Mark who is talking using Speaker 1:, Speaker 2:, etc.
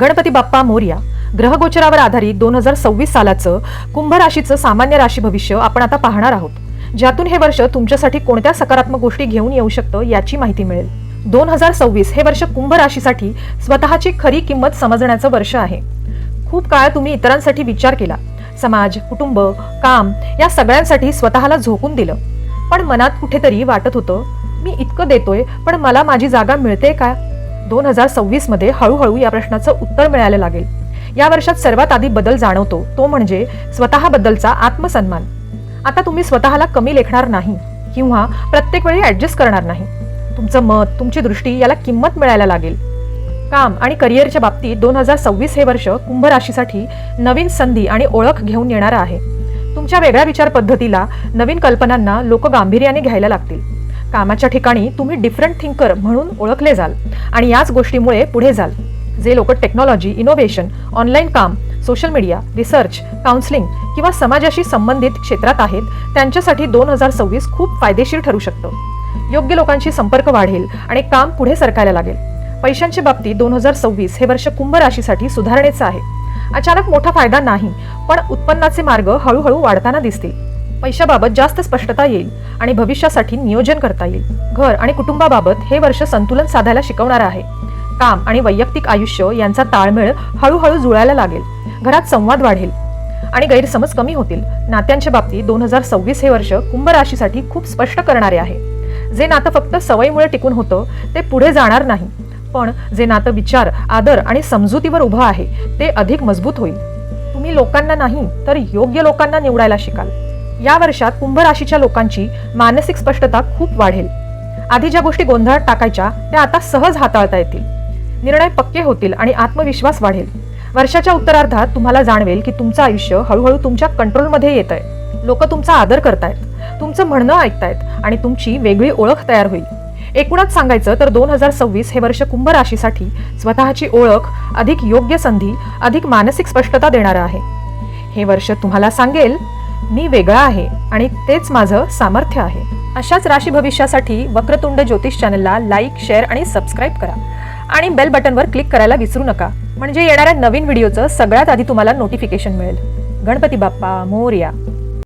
Speaker 1: गणपती बाप्पा मोर्या ग्रहगोचरावर आधारित दोन हजार सव्वीस सालाचं कुंभ राशीचं सामान्य राशी भविष्य आपण आता पाहणार आहोत. ज्यातून हे वर्ष तुमच्यासाठी कोणत्या सकारात्मक गोष्टी घेऊन येऊ शकतं याची माहिती मिळेल. दोन हजार सव्वीस हे वर्ष कुंभ राशीसाठी स्वतःची खरी किंमत समजण्याचं वर्ष आहे. खूप काळ तुम्ही इतरांसाठी विचार केला. समाज कुटुंब काम या सगळ्यांसाठी स्वतःला झोकून दिलं. पण मनात कुठेतरी वाटत होतं मी इतकं देतोय पण मला माझी जागा मिळते का? दोन हजार सव्वीसमध्ये हळूहळू या प्रश्नाचं उत्तर मिळायला लागेल. या वर्षात सर्वात आधी बदल जाणवतो तो म्हणजे स्वतःबद्दलचा आत्मसन्मान. आता तुम्ही स्वतःला कमी लेखणार नाही किंवा प्रत्येक वेळी ऍडजस्ट करणार नाही. तुमचं मत तुमची दृष्टी याला किंमत मिळायला लागेल. काम आणि करिअरच्या बाबतीत दोन हजार सव्वीस हे वर्ष कुंभ राशीसाठी नवीन संधी आणि ओळख घेऊन येणार आहे. तुमच्या वेगळ्या विचार पद्धतीला नवीन कल्पनांना लोक गांभीर्याने घ्यायला लागतील. कामाच्या ठिकाणी तुम्ही डिफरंट थिंकर म्हणून ओळखले जाल. आणि याच गोष्टीमुळे पुढे जाल. जे लोक टेक्नॉलॉजी इनोव्हेशन ऑनलाईन काम सोशल मीडिया रिसर्च काउन्सिलिंग किंवा समाजाशी संबंधित क्षेत्रात आहेत त्यांच्यासाठी दोन हजार सव्वीस खूप फायदेशीर ठरू शकतं. योग्य लोकांशी संपर्क वाढेल आणि काम पुढे सरकायला लागेल. पैशांच्या बाबतीत दोन हजार सव्वीस हे वर्ष कुंभ राशीसाठी सुधारणेचं आहे. अचानक मोठा फायदा नाही पण उत्पन्नाचे मार्ग हळूहळू वाढताना दिसतील. पैशाबाबत जास्त स्पष्टता येईल आणि भविष्यासाठी नियोजन करता येईल. घर आणि कुटुंबाबाबत हे वर्ष संतुलन साधायला शिकवणार आहे. काम आणि वैयक्तिक आयुष्य यांचा ताळमेळ हळूहळू जुळायला लागेल. घरात संवाद वाढेल आणि गैरसमज कमी होतील. नात्यांच्या बाबतीत दोन हजार सव्वीस हे वर्ष कुंभ राशीसाठी खूप स्पष्ट करणारे आहे. जे नातं फक्त सवयीमुळे टिकून होतं ते पुढे जाणार नाही. पण जे नातं विचार आदर आणि समजुतीवर उभं आहे ते अधिक मजबूत होईल. तुम्ही लोकांना नाही तर योग्य लोकांना निवडायला शिकाल. या वर्षात कुंभ राशीच्या लोकांची मानसिक स्पष्टता खूप वाढेल. आधी ज्या गोष्टी गोंधळात टाकायच्या त्या आता सहज हाताळता येतील. निर्णय पक्के होतील आणि आत्मविश्वास वाढेल. वर्षाच्या उत्तरार्धात तुम्हाला जाणवेल की तुमचं आयुष्य हळूहळू तुमच्या कंट्रोलमध्ये येत आहे लोक तुमचा आदर करतायत. तुमचं म्हणणं ऐकतायत आणि तुमची वेगळी ओळख तयार होईल. एकूणच सांगायचं तर दोन हजार सव्वीस हे वर्ष कुंभ राशीसाठी स्वतःची ओळख अधिक योग्य संधी अधिक मानसिक स्पष्टता देणारं आहे. हे वर्ष तुम्हाला सांगेल मी वेगळा आहे आणि तेच माझं सामर्थ्य आहे. अशाच राशी भविष्यासाठी वक्रतुंड ज्योतिष चॅनलला लाईक शेअर आणि सबस्क्राईब करा. आणि बेल बटनवर क्लिक करायला विसरू नका. म्हणजे येणाऱ्या नवीन व्हिडिओचं सगळ्यात आधी तुम्हाला नोटिफिकेशन मिळेल. गणपती बाप्पा मोर्या.